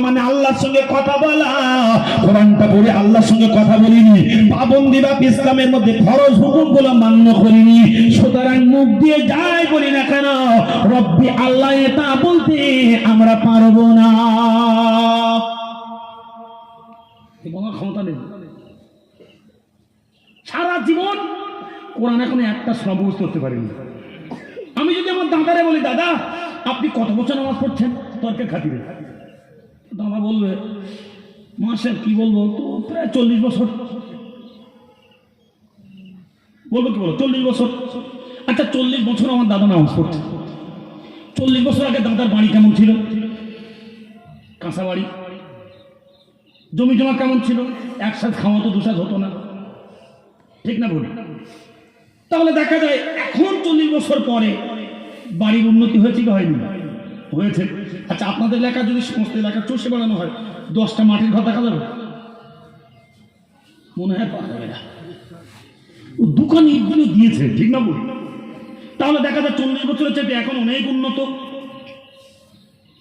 মানে আল্লাহর সঙ্গে কথা বলিনি। পাবন্দি বা ইসলামের মধ্যে ফরজ হুকুমগুলো মান্য করিনি। সুতরাং মুখ দিয়ে যাই বলি না কেন, রব্বি আল্লাহ এটা বলতে আমরা পারব না। ক্ষমতা নেই। সারা জীবন কোরআন এখন একটা সব বুঝতে করতে পারিনি। আমি যদি আমার দাদারে বলি, দাদা, আপনি কত বছর নামাজ পড়ছেন? তর্কের খাতিরে। দাদা বলবে মাসের কি বলব? তো প্রায় চল্লিশ বছর। বলব কি বলো? চল্লিশ বছর। আচ্ছা চল্লিশ বছর আমার দাদা নামাজ পড়ছে। চল্লিশ বছর আগে দাদার বাড়ি কেমন ছিল? কাঁচা বাড়ি জমি জমা কেমন ছিল? একসাথে খাওয়া তো দুসাথ হতো না। ঠিক না বলি তাহলে দেখা যায় এখন চল্লিশ বছর পরে বাড়ির উন্নতি হয়েছে কি হয়নি? হয়েছে। আচ্ছা আপনাদের এলাকা যদি সমস্ত এলাকা চষে বানানো হয়, দশটা মাটির ঘর দেখা যাবে? মনে হয় পাওয়া যাবে না। দোকান ইটগুলো দিয়েছে, ঠিক না বলি তাহলে দেখা যায় চল্লিশ বছরের চাইতে এখন অনেক উন্নত।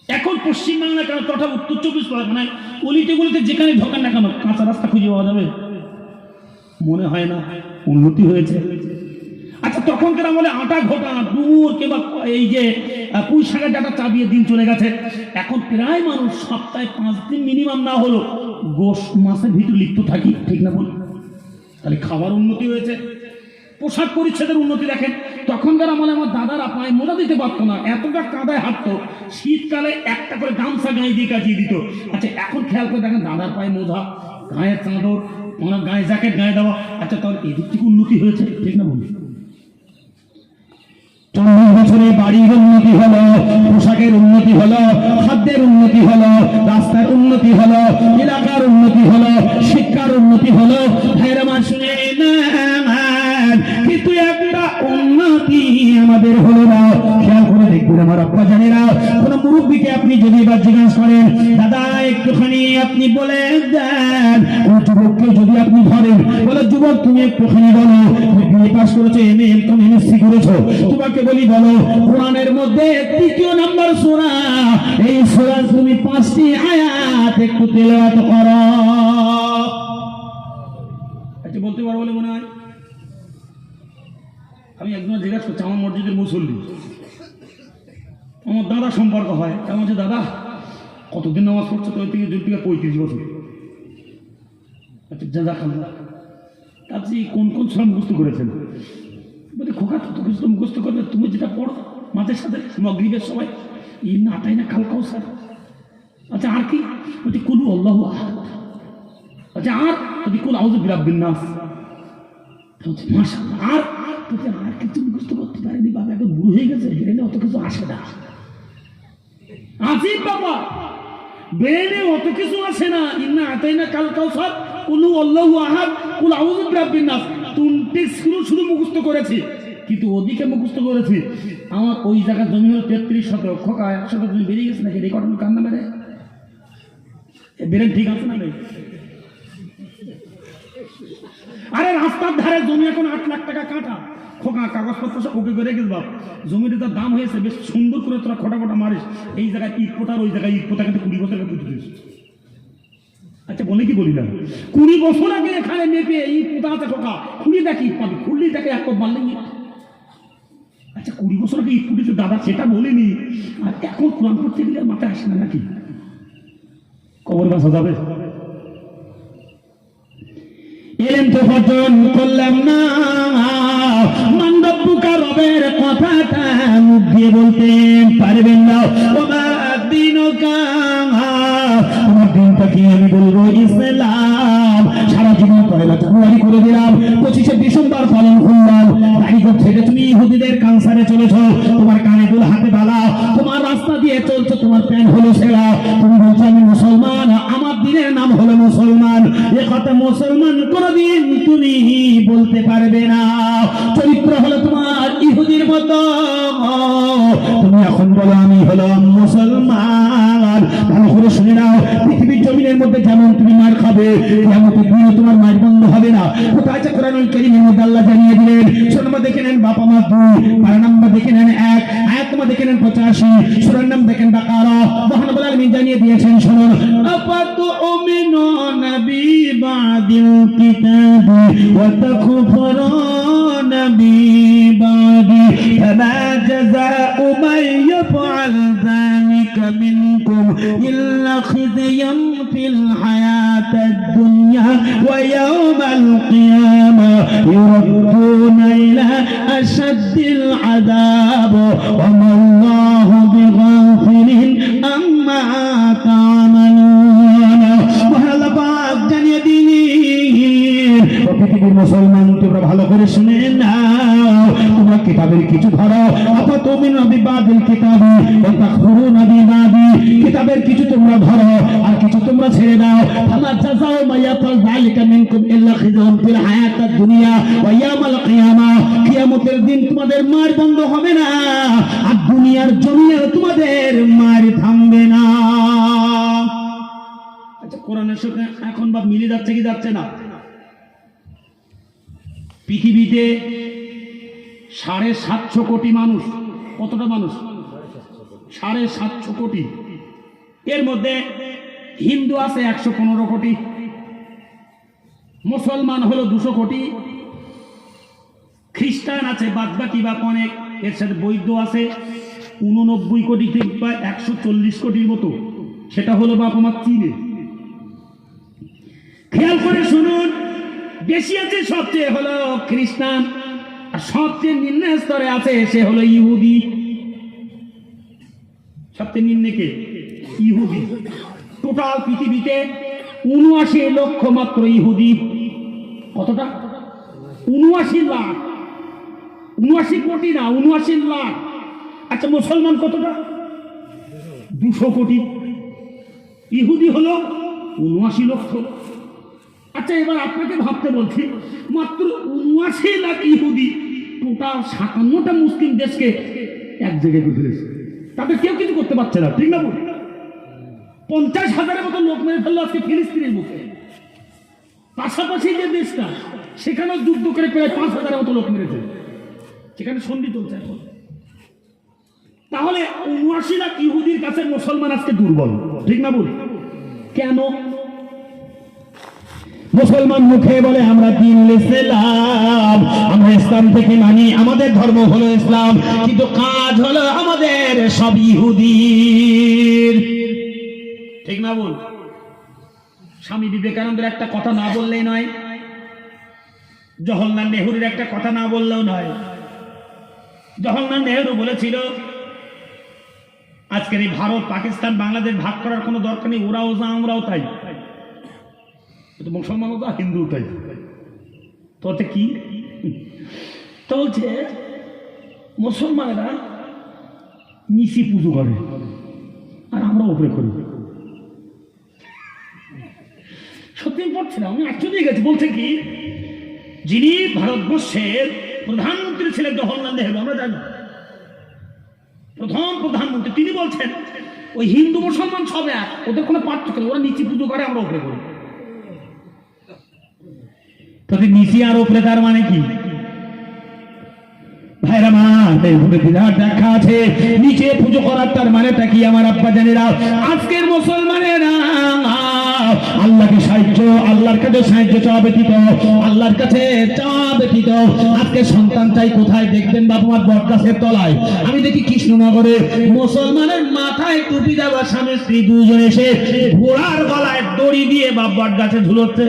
এখন পশ্চিমবাংলা কেন তথা উত্তর চব্বিশ পরগনায় অলিতে যেখানে ঢোকান না কেন, কাঁচা রাস্তা খুঁজে পাওয়া যাবে। মনে হয় না, উন্নতি হয়েছে। আচ্ছা তখনকার আমলে আটা ঘটা ডুমুর কিংবা এই যে পুঁই শাকের ডাটা চাবিয়ে দিন চলে গেছে। এখন প্রায় মানুষ সপ্তাহে পাঁচ দিন মিনিমাম না হলো গোশ মাসের ভিতরে লিপ্ত থাকি, ঠিক না বল তাহলে খাবার উন্নতি হয়েছে। পোশাক পরিচ্ছেদের উন্নতি দেখেন। তখনকার আমলে আমার দাদারা পায়ে মোজা দিতে পারতো না, এতটা কাদায় হাঁটতো, শীতকালে একটা করে গামছা গায়ে দিয়ে কাটিয়ে দিত। আচ্ছা এখন খেয়াল করে দেখেন দাদার পায়ে মোজা, গায়ের চাদর ওনার গায়ে জ্যাকেট, গায়ে দেওয়া আচ্ছা তাহলে এদিক থেকে উন্নতি হয়েছে, ঠিক না বলি চল্লিশ বছরে বাড়ির উন্নতি হলো, পোশাকের উন্নতি হলো, খাদ্যের উন্নতি হলো, রাস্তার উন্নতি হলো, এলাকার উন্নতি হলো, শিক্ষার উন্নতি হলো। কিন্তু একটা উন্নতি আমাদের হলো না। খেয়াল আমার আব্বা জানে না মুরব্বীকে আপনি যদি এবার জিজ্ঞাসা করেন, দাদা, একটুখানি আপনি বলে দেন। ও যুবককে যদি আপনি ধরেন, বলে যুবক, তুমি একটুখানি বলো বিএ পাস করেছ এম এ এম এমএসসি করেছ। তোমাকে বলি বলো, কোরআনের মধ্যে তৃতীয় নাম্বার সূরা, এই সূরা তুমি পাঁচটি আয়াত একটু তেলাওয়াত করো। বলতে পারো বলে মনে হয়? আমি একজন জিজ্ঞাসা করছি, আমার মসজিদের মুসল্লি। দাদা সম্পর্ক হয়। কেমন হচ্ছে দাদা? কতদিন নামাজ পড়ছে? তো থেকে জুলপিকা পঁয়ত্রিশ বছর। জাজা খান আপনি কোন কোন সব মুখস্থ করেছেন? বলি খোকা তো কিছু তো মুখস্থ করবে। তুমি যেটা পড়ো মাঝে সাথে, মগরিবের সময়। এই নাটাই না কালকাও স্যার আচ্ছা আর কি? বলছি কুলু আল্লাহ আচ্ছা আর? যদি কুল আউজ বিরাব্বিন নাস। আর? বলছি আর কিছু মুখস্থ করতে পারেনি, বাবা, এখন বুড়ো হয়ে গেছে। ব্রেনে অত কিছু আসে না। আসিফ বাবা। ব্রেনে অত কিছু আসে না। ইন্না আতাই না কাল কাউসার। কুলু আল্লাহু আহাদ। কুল আউযু বিরাব্বিন নাস। শুরু শুরু মুখস্থ করেছি। কিন্তু ওদিকে মুখস্থ করেছি। আমার ওই জায়গার জমি হলো তেত্রিশ শতক। খোকা, এক শতক জমি বেরিয়ে গেছে নাকি? রেকর্ড আমি কান্না মেরে। বেরেন, ঠিক আছে না আরে রাস্তার ধারে জমি এখন আট লাখ টাকা কাটা। খোকা কাগজপত্র সব ওকে করে গেছ বাপ। জমিতে তার দাম হয়েছে, বেশ সুন্দর করে তোরা খোটা খোটা মারিস। এই জায়গায় ইট পোতার ওই জায়গায় ইট পোতা কিন্তু কুড়ি বছর আগে দিস আচ্ছা বলে কি বলি না কুড়ি বছর আগে এখানে মেপে ইট পোতা আছে খোকা। খুঁড়ি দেখি ইট পাবি, খুললি দেখে এক কপ মারলে আচ্ছা কুড়ি বছর আগে ইট পুঁতেছে, দাদা সেটা বলিনি। আর এখন কোরআন পড়তে গেলে মাথায় আসে না নাকি? কবর বাসা যাবে। এলেন তো করলাম। দিয়ে বলতে পারবেন না। তোমার রাস্তা দিয়ে চলছো, তোমার হলো সেরা তুমি বলছো, আমি মুসলমান, আমার দিনের নাম হলো মুসলমান। এ কথা মুসলমান কোনদিন তুমি বলতে পারবে না। চরিত্র হলো তোমার ইহুদির মতো। এখন বলো আমি হলো মুসলমান। ভালো করে শুনে নাও, পৃথিবীর জমিনের মধ্যে যেমন তুমি মার খাবে যেমন তুমি তোমার মার বন্ধ হবে কোথায় আছে মধ্যে আল্লাহ জানিয়ে দিলেন? সূরা নাম্বার দেখে নেন বাবা মা দুই দেখে নেন এক, আয়াত দেখে নেন 85 সূরার নাম দেখেন বাকারা। জানিয়ে দিয়েছেন আফাতুমিনুনা বিবাদিল কিতাবি ওয়া বিবাদি। ফামা জাযাউ إلا خزي في الحياة الدنيا ويوم القيامة يردون إلى أشد العذاب. وما الله بغافل أما تعملون. وهذا بعد جنيا دينين وكتب المسلمان تبرب بحلق رسمين কিতাবের কিছু ধরো আপা তুমি নবী বাদিল কিতাবি তাখরু নবী বাদি, কিতাবের কিছু তোমরা ধরো, আর কিছু তোমরা ছেড়ে দাও। আমার জাযাও মায়াতাল যালিকা মিনকুম ইল্লা খিজাউন ফিল হায়াতাদ দুনিয়া ওয়া ইয়াউমাল কিয়ামা। কিয়ামতের দিন তোমাদের মার বন্ধ হবে না, আর দুনিয়ার জমিনে তোমাদের মার থামবে না। আচ্ছা কোরআনের সঙ্গে এখন বা মিলে যাচ্ছে কি যাচ্ছে না? পৃথিবীতে সাড়ে সাতশো কোটি মানুষ। কতটা মানুষ? সাড়ে সাতশো কোটি। এর মধ্যে হিন্দু আছে একশো পনেরো কোটি। মুসলমান হলো দুশো কোটি। খ্রিস্টান আছে বাদ বাকি বা অনেক এর সাথে বৈদ্য আছে। উননব্বই কোটি বা একশো চল্লিশ কোটির মতো। সেটা হলো বাপ আমার চীনে। খেয়াল করে শুনুন, বেশি আছে সবচেয়ে হলো খ্রিস্টান। সবচেয়ে নিম্ন স্তরে আছে, সে হলো ইহুদি। সবচেয়ে নিম্নে কে? ইহুদি। টোটাল পৃথিবীতে উনআশি লক্ষ মাত্র ইহুদি। কতটা? উনআশি লাখ। উনআশি কোটি না, উনআশি লাখ। আচ্ছা মুসলমান কতটা? দুশো কোটি। ইহুদি হলো উনআশি লক্ষ। আচ্ছা এবার আপনাকে ভাবতে বলছি, মাত্র উনআশি লাখ ইহুদি টোটাল সাতান্নটা মুসলিম দেশকে এক জায়গায় করে ফেলেছে। তাদের কেউ কিছু করতে পারছে না, ঠিক না বল পঞ্চাশ হাজারের মতো লোক মেরে ফেলল আজকে ফিলিস্তিনের মুখে। পাশাপাশি যে দেশটা, সেখানেও যুদ্ধ করে প্রায় পাঁচ হাজারের মতো লোক মেরেছে। সেখানে সন্ধি চলছে এখন। তাহলে উনআশি লাখ ইহুদির কাছে মুসলমান আজকে দুর্বল, ঠিক না বল কেন? মুসলমান মুখে বলে, আমরা দিন আমরা ইসলাম থেকে মানি, আমাদের ধর্ম হলো ইসলাম, কিন্তু কাজ হলো আমাদের সব ইহুদির। ঠিক না বল স্বামী বিবেকানন্দের একটা কথা না বললেই নয়, জওহরলাল নেহরুর একটা কথা না বললেও নয়। জওহরলাল নেহরু বলেছিল, আজকের এই ভারত, পাকিস্তান, বাংলাদেশ ভাগ করার কোনো দরকার নেই, ওরাও যা, আমরাও তাই। মুসলমানও তো হিন্দু তাই। তোতে কি? তো বলছে মুসলমানেরা নিচি পুজো করে আর আমরা উপরে করি। সত্যি আমি পড়ছিলাম আমি আশ্চর্য গেছি। বলছে কি, যিনি ভারতবর্ষের প্রধানমন্ত্রী ছিলেন জওহরলাল নেহরু, আমরা জানি। প্রথম প্রধানমন্ত্রী, তিনি বলছেন, ওই হিন্দু মুসলমান সব এক, ওদের কোনো পার্থক্য নেই, ওরা নিচি পুজো করে, আমরা উপরে করি। তাদের নিচে আর উপরে, তার মানে কি? নিচে পুজো করার মানেটা কি আমার আজকের আল্লাহকে আল্লাহর কাছে সাহায্য ব্যতীত, আল্লাহর কাছে কোথায় দেখবেন বাবা বটগাছের তলায়? আমি দেখি কৃষ্ণনগরে মুসলমানের মাথায় টুপি দেওয়া স্বামী, স্ত্রী দুজন এসে ঘোড়ার গলায় দড়ি দিয়ে বাপ বট গাছে ঝুলোচ্ছে।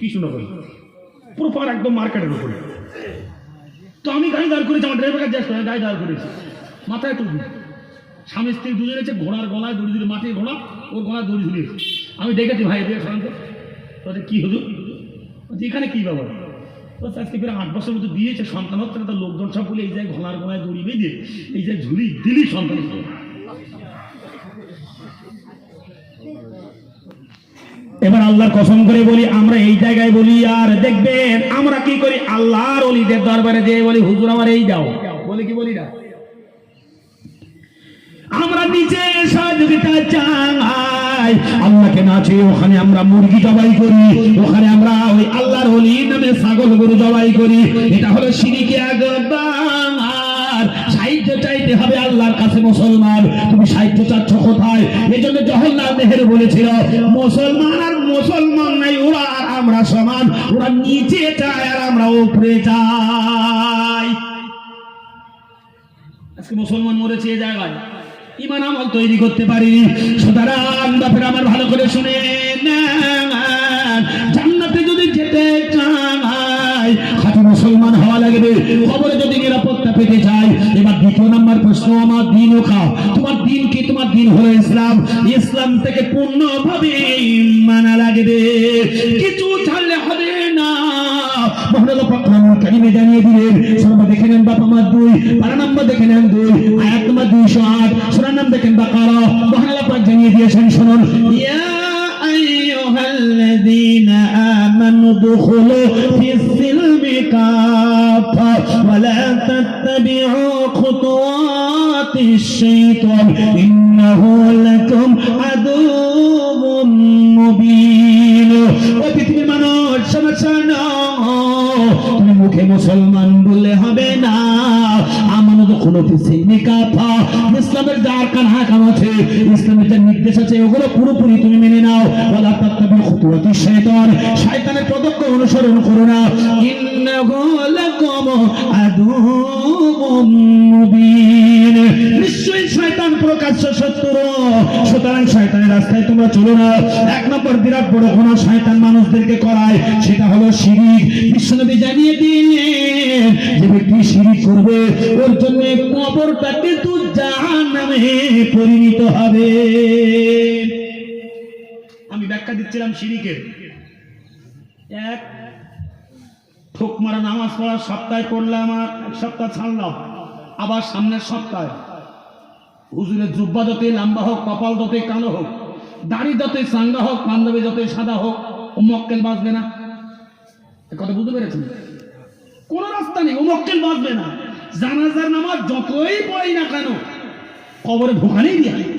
কৃষ্ণনগর। প্রপার একদম মার্কেটের উপরে। তো আমি গাড়ি দাঁড় করেছি, আমার ড্রাইভার কাছে করে, গাড়ি দাঁড় করেছি। মাথায় টুপি। স্বামী স্ত্রী দুজনে আছে ঘোড়ার গলায় দড়ি দড়ি মাঠে ঘোড়া, ওর গলায় দড়ি ঝুলিয়েছে আমি দেখেছি ভাই দিয়ে শান্ত। তোদের কী হলো এখানে কী ব্যাপার? তো আজকে ফের আট বছর মতো দিয়েছে সন্তান হচ্ছে না তার লোকজন সব বলে, এই জায়গায় ঘোড়ার গলায় দড়ি বেঁধে, এই জায়গায় ঝুলি, দিলি সন্তান হতো। এবার আল্লাহর কসম করে বলি, আমরা এই জায়গায় বলি, আর দেখবেন আমরা কি করি? আল্লাহর অলিদের দরবারে যেয়ে বলি, হুজুর আমার এই যাও বলে কি বলি না? আমরা নিচে সহযোগিতা চাই আল্লাহকে না চেয়ে ওখানে আমরা মুরগি জবাই করি, ওখানে আমরা ওই আল্লাহ নকল গরু জবাই করি। এটা হলো সিঁড়িকে একবার সাহিত্য চাইতে হবে আল্লাহর কাছে মুসলমান। তুমি সাহিত্য চাচ্ছ কোথায়? এই জন্য জহরলাল নেহেরু বলেছিল, মুসলমান আর মুসলমান নাই, ওরা আর আমরা সমান। ওরা নিচে চায় আর আমরা উপরে চাই আজকে মুসলমান মরেছে এ জায়গায়। ইমান আমল তৈরি করতে পারিনি। সুতরাং বাপের আমার ভালো করে শুনে নেন। জান্নাতে যদি যেতে চাই খাঁটি মুসলমান হওয়া লাগবে। কবরে যদি নিরাপত্তা পেতে চাই এবার দ্বিতীয় নম্বর প্রশ্ন, আমার দিন ও খাও। তোমার দিন কি? তোমার দিন হলো ইসলাম। ইসলাম থেকে পূর্ণভাবে মানা লাগবে। কিছু ছাড়লে হবে না। কারিমে জানিয়ে দিলেন, সোনা দেখে নেন বাপ আমার দুই পারা নাম্বার দেখে নেন দুই, আয়াত নাম্বার দুইশো আট, সোনার নাম দেখেন বা কারও মহালা পাক জানিয়ে দিয়েছেন, শুনুন। ইয়া আইয়ুহাল্লাযীনা আমানু দুখুলু ফিস كافة ولا تتبعوا خطوات الشيطان إنه لكم عدو مبين وبتبي মানুষ সমস্যা না তুমি মুখে মুসলমান বললে হবে না কোনো ইসলামের যার কান হাকাম আছে। ইসলামের যে নির্দেশ আছে, ওগুলো পুরোপুরি তুমি মেনে নাও। শয়তানের পদক্ষ অনুসরণ করো না। নিশ্চয়ই শয়তান প্রকাশ্য শত্রু। সুতরাং শয়তানের রাস্তায় তোমরা চলো না। এক নম্বর বিরাট বড় কোন শয়তান করায়, সেটা হলো শিরিক। বিশ্বনবী জানিয়ে দিলেন যে ব্যক্তি শিরিক করবে, ওর জন্য কবরটা কিন্তু জাহান নামে পরিণত হবে। আমি ব্যাখ্যা দিচ্ছিলাম শিরিকের এক, ঠোক মারা নামাজ পড়া সপ্তাহে পড়লাম আর এক সপ্তাহ ছাড়লাম, আবার সামনের সপ্তাহে। হুজুরের জুব্বা যতই লম্বা হোক, কপাল যতই কালো হোক, দাড়ি যতই চাঙ্গা হোক পাঞ্জাবি যতই সাদা হোক, ও মক্কেল বাঁচবে না? কথা বুঝতে পেরেছেন? কোন রাস্তা নেই, ও মক্কেল বাঁচবে না। জানাজার নামাজ যতই পড়ি না কেন কবরে ঢোকানেই দিয়ে